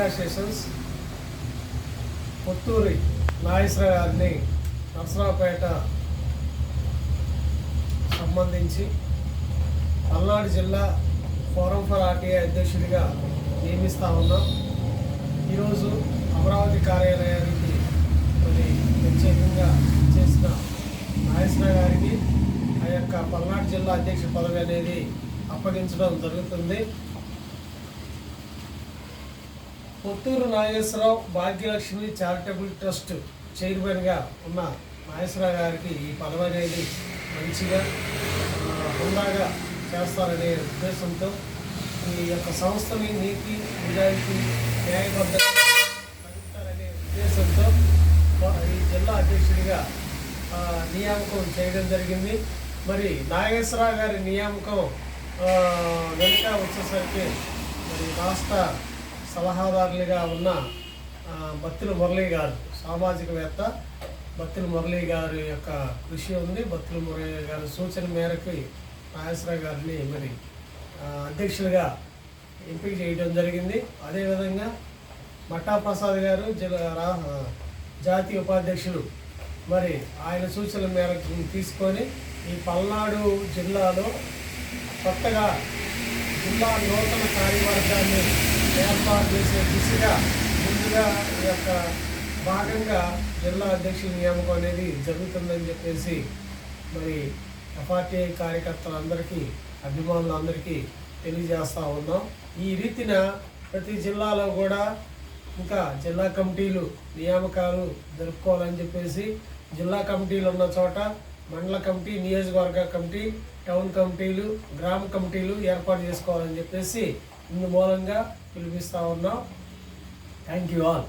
Congratulations పుత్తూరి Nageswara గారిని నరసరావుపేట సంబంధించి పల్నాడు జిల్లా ఫోరం ఫర్ ఆర్టీఐ అధ్యక్షుడిగా నియమిస్తా ఉన్నాం. ఈరోజు అమరావతి కార్యాలయానికి మరి ప్రత్యేకంగా చేసిన నాగేశ్వర గారికి ఆ యొక్క పల్నాడు జిల్లా అధ్యక్ష పదవి అనేది అప్పగించడం జరుగుతుంది. పుత్తూరు నాగేశ్వరరావు భాగ్యలక్ష్మి చారిటబుల్ ట్రస్ట్ చైర్మన్గా ఉన్న నాగేశ్వరరావు గారికి ఈ పదవి అనేది మంచిగా హుందాగా చేస్తారనే ఉద్దేశంతో ఈ యొక్క సంస్థని నీతి నిజాయితీ న్యాయబద్ధత నడుపుతారనే ఉద్దేశంతో ఈ జిల్లా అధ్యక్షుడిగా నియామకం చేయడం జరిగింది. మరి నాగేశ్వరరావు గారి నియామకం వెనుక వచ్చేసరికి మరి రాష్ట్ర సలహాదారులుగా ఉన్న బత్తుల మురళి గారు సామాజికవేత్త బత్తుల మురళి గారి యొక్క కృషి ఉంది. బత్తుల మురళి గారి సూచన మేరకు నాగేశ్వరరావు గారిని మరి అధ్యక్షులుగా ఎంపిక చేయడం జరిగింది. అదేవిధంగా మట్టా ప్రసాద్ గారు జిల్లా రా- జాతీయ ఉపాధ్యక్షులు మరి ఆయన సూచనల మేరకు తీసుకొని ఈ పల్నాడు జిల్లాలో కొత్తగా జిల్లా నూతన కార్యవర్గాన్ని ఏర్పాటు చేసే దిశగా ముందుగా ఈ యొక్క భాగంగా జిల్లా అధ్యక్షుల నియామకం అనేది జరుగుతుందని చెప్పేసి మరి ఎఫ్ఆర్టీఐ కార్యకర్తలందరికీ అభిమానులందరికీ తెలియజేస్తూ ఉన్నాం. ఈ రీతిన ప్రతి జిల్లాలో కూడా ఇంకా జిల్లా కమిటీలు నియామకాలు జరుపుకోవాలని చెప్పేసి జిల్లా కమిటీలు ఉన్న చోట మండల కమిటీ నియోజకవర్గ కమిటీ టౌన్ కమిటీలు గ్రామ కమిటీలు ఏర్పాటు చేసుకోవాలని చెప్పేసి ఇందు మూలంగా పిలిపిస్తూ ఉన్నాం. Thank you all